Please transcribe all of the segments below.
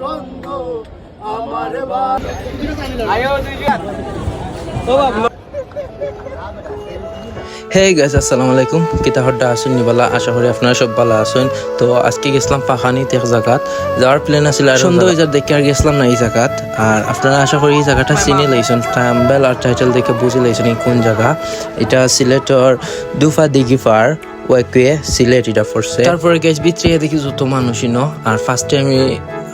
গন্ধ আমার hey guys আসসালামু আলাইকুম। কিতা হড্ডা আসুন নিবালা আশা করি আপনারা সব ভালো আছেন। তো আজকে গেছিলাম পাখানিতে এক জায়গাত যাওয়ার প্ল্যান আছিল আর সুন্দর হয়ে দেখে আর গেছিলাম না এই জায়গাত আর আপনারা আশা করি এই জায়গাটা চিনি লাইছেন। থাম্বেল আর টাইটেল দেখে বুঝে লাইছেন এই কোন জায়গা এটা সিলেটর দুফা দিঘি পার। ওয়াকুয়ে সিলেট এটা পড়ছে তারপরে গ্যাস ভিতরে দেখি যত মানুষই ন আর ফার্স্টে আমি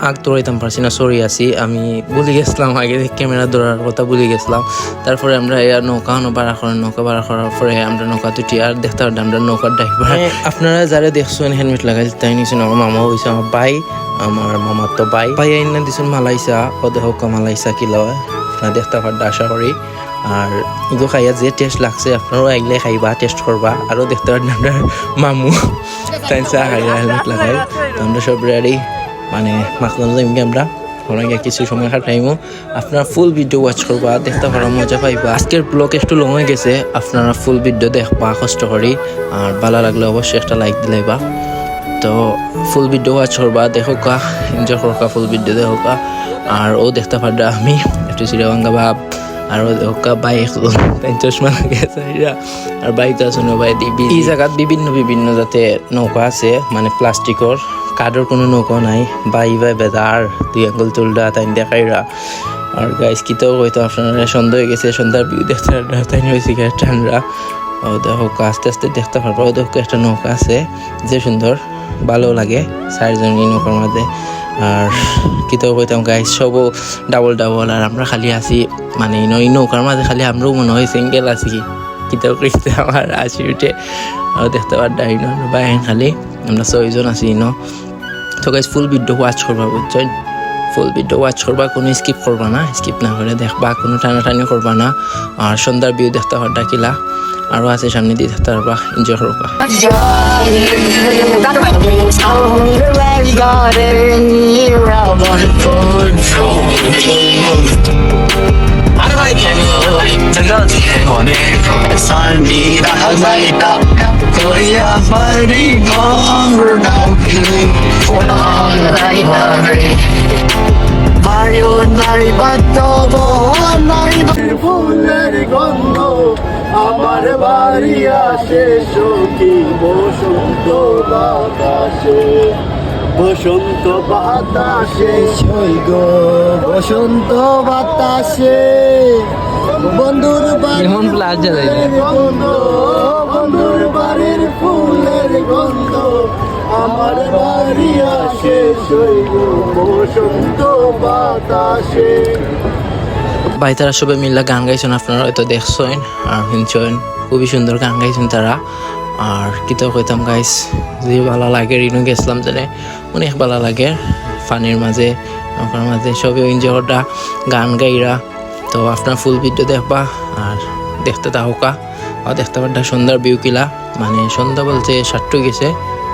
আগ দৌড়াইতাম পারছি না সরি আছি আমি ভুলে গেছিলাম আগে ক্যামেরা ধরার কথা ভুলে গেছিলাম। তারপরে আমরা এর নৌকা বাড়া করেন নৌকা বাড়া করার পরে আমরা নৌকা দুটি আর দেখতে পারতাম আমরা নৌকার ড্রাইভার আপনারা যারা দেখছেন হেলমেট লাগাই তাই নিছেন আমার মামা হয়েছে আমার ভাই আমার মামার তো ভাই। ভাই আইনা দিছেন মালাইসা ওদের হোক মালাইসা কি লয়? আপনারা দেখতে পারবেন আশা করি। আর এগুলো খাইয়া যে টেস্ট লাগছে, আপনারাও আইলে খাইবা টেস্ট করবা আরও দেখতে পারেন আপনার মামু। তাই চা খাইয়া হেলমেট লাগাই। তো আমরা সব রেডি মানে মাখন যাইমকে আমরা? কিছু সময় কাটাইমো আপনারা ফুল ভিডিও ওয়াচ করবা দেখতে পারা মজা পাইবা। আজকের ব্লগ একটু লং হয়ে গেছে। আপনারা ফুল ভিডিও দেখবা, কষ্ট করি আর ভালো লাগলে অবশ্যই একটা লাইক দিলাইবা তো ফুল ভিডিও ওয়াচ করবা দেখো কা এনজয় করবা ফুল ভিডিও দেখো কা আর ও দেখতে পারবা আমি একটু চিরাবাঙ্গা ভাব। আর ওকা বাইক তাই চশমা লাগাইছে আর বাইক আছে ভাই দিবি এই জায়গাত বিভিন্ন বিভিন্ন জাতের নৌকা আছে মানে প্লাস্টিকর কাঠের কোনো নৌকা নাই। বাই বাই বেদার দুই আঙ্গুল তুলডা তাই দেখাইরা আর গাইস কিতেও হয়তো আপনারা সন্ধ্যা হয়ে গেছে সন্ধ্যার ভিউ দেখতে তাই হয়েছে ঠান্ডা ও দেখো আস্তে আস্তে দেখতে পারব দেখো একটা নৌকা আছে, যে সুন্দর ভালো লাগে চারজন এই নৌকার মধ্যে আর কিতো কইতাম গাইস সবও ডাবল ডাবল আর আমরা খালি আছি মানে এই নৌ- এই নৌকার মাঝে খালি আমরাও মনে হয় সিঙ্গেল আছি। কিতাও কইতে আমার আসি উঠে দেখতে পার ডাই না বাইন খালি, আমরা ছয়জন আছি, ন। তো গাইস ফুল ভিডিও ওয়াচ করবা, বুঝছেন? ফুল ভিডিও ওয়াচ করবা, কোনো স্কিপ করবা না স্কিপ না করে দেখবা কোনো টানাটানি করবা না। আর সন্ধ্যার ভিউ দেখতে পার ডাকিলা। আরও আছে সামনে দিয়ে দেখতে পারবা এনজয় করবা। ফুলের গন্ধ আমার বাড়ি আসে সখী বসন্ত বাতাসে বসন্ত বাতাসে সৈগ বসন্ত বাতাসে বন্ধুর এমন প্লাস না। বন্ধুর বাড়ির ফুলের গন্ধ। আমার বাড়ি আসে বসন্ত বাতাসে। ভাই তারা সবাই মিল্লা গান গাইছেন আপনারা হয়তো দেখছেন আর শুনছেন। খুবই সুন্দর গান গাইছেন তারা। আর কিতাব কইতাম গাইস যে ভালো লাগে রিনু গেছিলাম জানে অনেক ভালো লাগে। ফানির মাঝে নৌকার মাঝে সবই এনজয় করা গান গাইরা। তো আপনার ফুল ভিডিও দেখবা আর দেখতে তাহকা। আর দেখতে পারটা সন্ধ্যার ভিউ কিলা। মানে সন্ধ্যা বলছে সাতটু গেছে,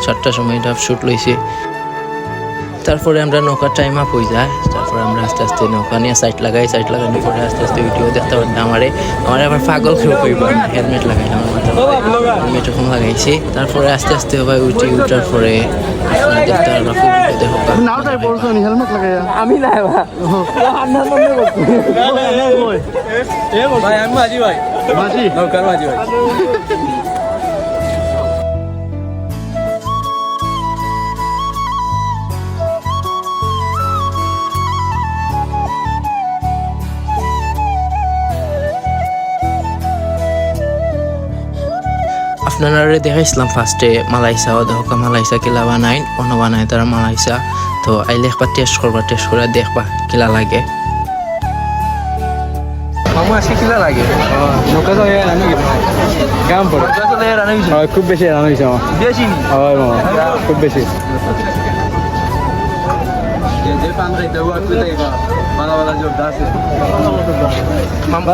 সাতটার সময় এটা শ্যুট লইছে। তারপরে আমরা নৌকার টাইম আপ হয়ে যায়। তারপরে আমরা আস্তে আস্তে নৌকা নিয়ে সাইড লাগাই সাইড লাগানোর পরে আস্তে আস্তে ভিডিও দেখতে পারতাম আমারে। আমার আবার পাগল কেউ কইব হেলমেট লাগাইলাম হেলমেট এখন লাগাইছি। তারপরে আস্তে আস্তে ভাই উঠি উঠার পরে দেখতে আমি না ভাই আমি মাঝি ভাই। মাসি নৌকার মাঝি ভাই। আপনারা দেখাইছিলাম ফার্স্টে মালাইসা ও দেখো মালাইসা কিলা বানাই অন্য বানায় তারা মালাইসা তো আইলে একবার টেস্ট করবা টেস্ট করে দেখবা কিলা লাগে মামু আজকে কিলা লাগে নৌকা তো রানি কেমন পড়ে খুব বেশি রান হয়েছে আমার বেশি হয় মামা খুব বেশি ভালো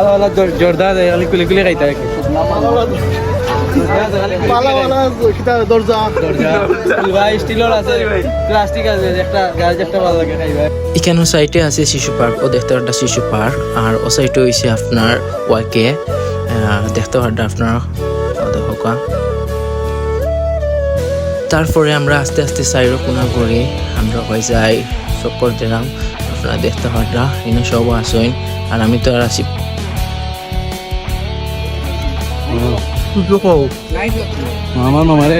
ভালো জোরদার অনেক কুলি কুলি খাইতে পালাওয়ালা কিতা দরজা। ভাই স্টিলের আছে। প্লাস্টিক আছে একটা গাছ একটা ভালো লাগে খাইবে এখানে সাইডে আছে শিশু পার্ক ও দেখতে পারটা শিশু পার্ক আর ও সাইডে হয়েছে আপনার ওয়াকে দেখতে পারটা আপনার তারপরে আমরা আস্তে আস্তে সাইরো কোনা করে আমরা হয়ে যাই চক্কর দিলাম। আপনারা দেখতে পারা এনে সব আসেন। আর আমি তো আর আসি আমার মামারে।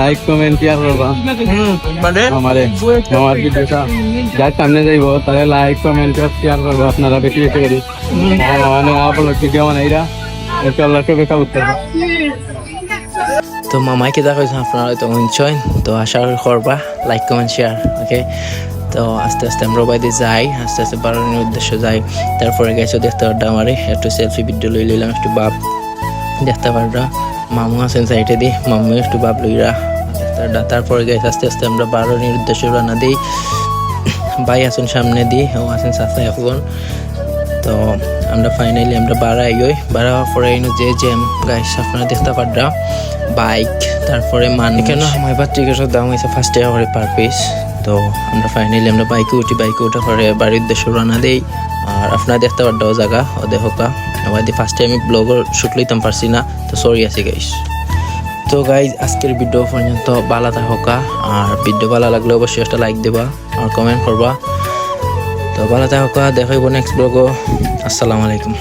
লাইক কমেন্ট শেয়ার করবা। মানে? আমারে আমার ভিডিওটা। যার সামনে যাইব তাহলে লাইক কমেন্ট শেয়ার করব আপনারা বেশি বেশি করি। মানে আপনার ভিডিও মানে এরা ইনশাআল্লাহ সবে করব তো মামাই কেটা কৈছে আপনারা হয়তো শুনছেন তো আশা করি করবা লাইক কমেন্ট শেয়ার ওকে তো আস্তে আস্তে আমরা বাইরে যাই, আস্তে আস্তে বাড়ানোর উদ্দেশ্য যাই। তারপরে গেছো দেখতে পারটা আমারে, একটু সেলফি ভিডিও লই লইলাম, একটু বাপ দেখতে পারটা মামু আছেন সাইডে দি, মামু একটু বাপ লইরা তারপরে গেছে আস্তে আস্তে আমরা বাড়ানোর উদ্দেশ্যে রান্না দিই। ভাই আছেন সামনে দি, ও আছেন সাথে এখন। তো আমরা ফাইনালি আমরা বাড়াই ওই বাড়া পরে যে জ্যাম গাইস আপনারা দেখতে পাররা বাইক তারপরে মান কেন আমার এবার টিকিটের দাম হয়েছে ফার্স্ট টাকা পার পিস তো আমরা ফাইনালি আমরা বাইকে উঠি, বাইকে উঠে পরে বাড়ির উদ্দেশ্য রানা দেই। আর আপনারা দেখতে পারডাও জায়গা ও দেখোকা আবার দি ফার্স্টে আমি ব্লগের শুট লইতাম পারছি না, তো সরি আছি গাইস তো গাইজ আজকের ভিডিও পর্যন্ত ভালো থাকা আর ভিডিও ভালো লাগলে অবশ্যই একটা লাইক দেবা, আর কমেন্ট করবা। তো ভালো থাকা দেখাইব নেক্সট ব্লগও আসসালামু আলাইকুম।